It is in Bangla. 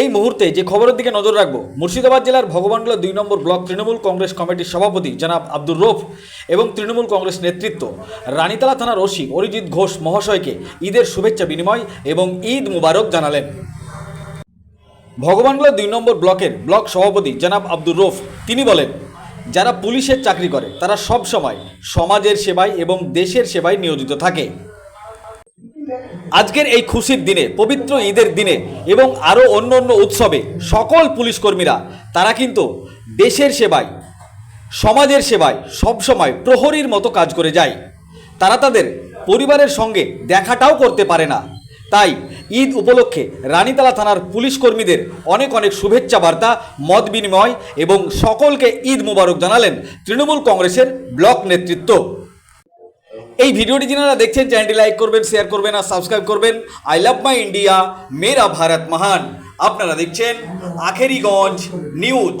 এই মুহূর্তে যে খবরের দিকে নজর রাখব, মুর্শিদাবাদ জেলার ভগবানগোলা দুই নম্বর ব্লক তৃণমূল কংগ্রেস কমিটির সভাপতি জনাব আব্দুর রৌফ এবং তৃণমূল কংগ্রেস নেতৃত্ব রানীতলা থানার ওসি অরিজিৎ ঘোষ মহাশয়কে ঈদের শুভেচ্ছা বিনিময় এবং ঈদ মুবারক জানালেন। ভগবানগোলা দুই নম্বর ব্লকের ব্লক সভাপতি জনাব আব্দুর রৌফ তিনি বলেন, যারা পুলিশের চাকরি করে, তারা সব সময় সমাজের সেবায় এবং দেশের সেবায় নিয়োজিত থাকে। আজকের এই খুশির দিনে, পবিত্র ঈদের দিনে এবং আরও অন্য অন্য উৎসবে সকল পুলিশ কর্মীরা তারা কিন্তু দেশের সেবায়, সমাজের সেবায় সবসময় প্রহরীর মতো কাজ করে যায়। তারা তাদের পরিবারের সঙ্গে দেখাটাও করতে পারে না। তাই ঈদ উপলক্ষে রানীতলা থানার পুলিশ কর্মীদের অনেক অনেক শুভেচ্ছা বার্তা, মত বিনিময় এবং সকলকে ঈদ মুবারক জানালেন তৃণমূল কংগ্রেসের ব্লক নেতৃত্ব। এই ভিডিওটি যারা দেখছেন, চ্যানেলটি লাইক করবেন শেয়ার করবেন আর সাবস্ক্রাইব করবেন। আই লাভ মাই ইন্ডিয়া মেরা ভারত মহান আপনারা দেখছেন আখেরিগঞ্জ নিউজ